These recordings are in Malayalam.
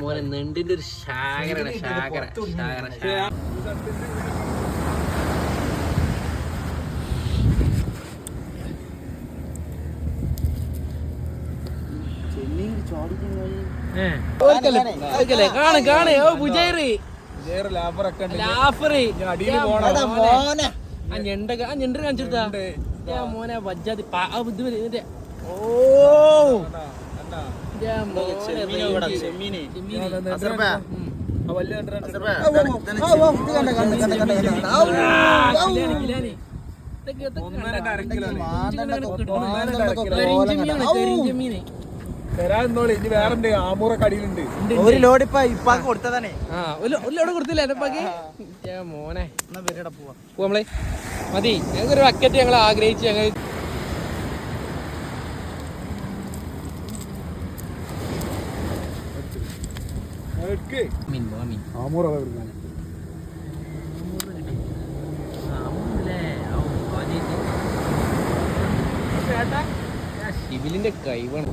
മോനെ നെണ്ടിന്റെ ഒരു ശാകരാണ് ശാകര ശാകര കാണു കാണു. ഓ ഉണ്ട് ലാഫറി. അടിയിൽ പോണം. ആ ഞണ്ടക ആ ഞണ്ട് കാണിച്ചെടുത്താ. മോനെ വജ്ജാതി ഇത് വരെ ഇതിന്റെ ഓ. ഇതൊക്കെ നിന്നോളി ഇനി വേറെ ഒരു ലോഡ് ഇപ്പൊ ഇപ്പാക്ക് കൊടുത്തതാണേ. ആ ഒരു ഒരു ലോഡ് കൊടുത്തില്ല മോനെ. പോവാ. മതി. ഞങ്ങൾക്കൊരു ബക്കറ്റ് ഞങ്ങൾ ആഗ്രഹിച്ച് ഞങ്ങൾ. സിവിലിന്റെ കൈവാണ്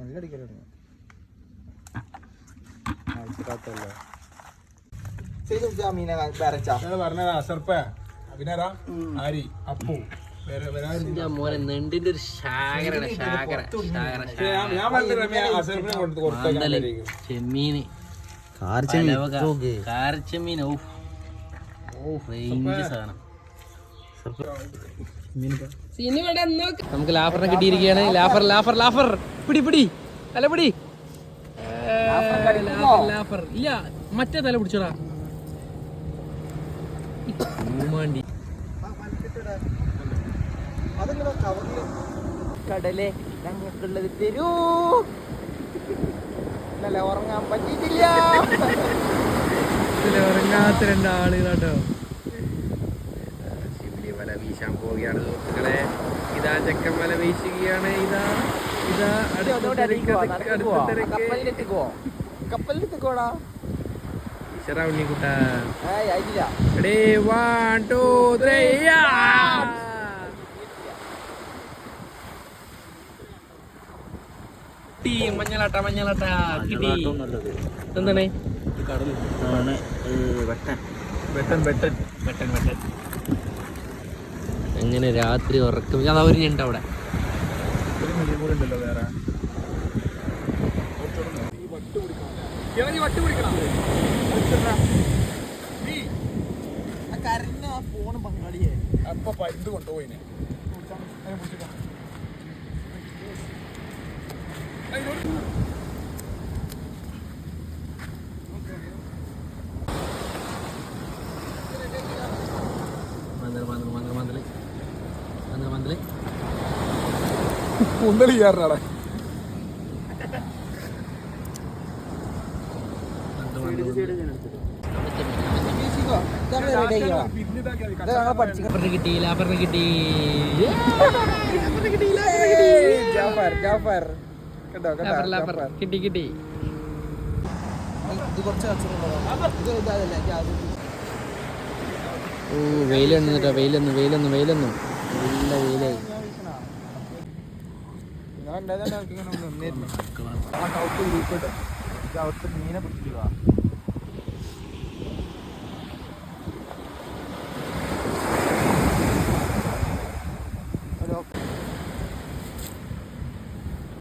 ഞാൻ അടിക്കലാണ് വിചാരിക്കും. ചെമ്മീന്. റേഞ്ച് സാധനം. നമുക്ക് ലാഫറിനെ കിട്ടിയിരിക്കുകയാണ്. ലാഫർ ലാഫർ ലാഫർ. പിടി പിടി. തല പിടി. ലാഫർ ഇല്ല മറ്റേ തല പിടിച്ചോടാ. ൂമാണ്ടി കടലെ ഞങ്ങൾക്കുള്ളത് തരൂ. ഇന്നലെ ഉറങ്ങാൻ പറ്റിയിട്ടില്ല. ഉറങ്ങാത്ത രണ്ടാളുകളാട്ടോ വീശാൻ പോവുകയാണ് സുഹൃത്തുക്കളെ ഇതാ ചെക്കൻ വല വീശുകയാണ്. ഇതാ ഇതാ കപ്പലിലെത്തിക്കോടാ ഈശ്വരാ ഉണ്ണിക്കുട്ട റെഡി വൺ ടു ത്രീ മഞ്ഞളാട്ട മഞ്ഞളാട്ട. കിട്ടി. എന്താണ്? വെട്ടൻ വെട്ടൻ. വെട്ടൻ വെട്ടൻ. എങ്ങനെ രാത്രി ഉറക്കം. അതാ ഒരു ഞണ്ട് അവിടെ. പങ്കാളിയെ അപ്പൊ പരുന്ത് കൊണ്ടുപോയിനെ. കുന്തളി കയറാടെ ലാഫറിന് കിട്ടി ലാഫറിന് കിട്ടി കേട്ടോ ഓ വെയിലെന്ന് വെയിലെന്ന് വെയിലൊന്നു വെയിലൊന്നു നല്ല വെയിലായി. എനിക്ക് ഇങ്ങനെ നിന്നിരുന്നു ആ കൗത്ത് ഗ്രൂപ്പ് അവിടുത്തെ മീനെ പിടിക്കുക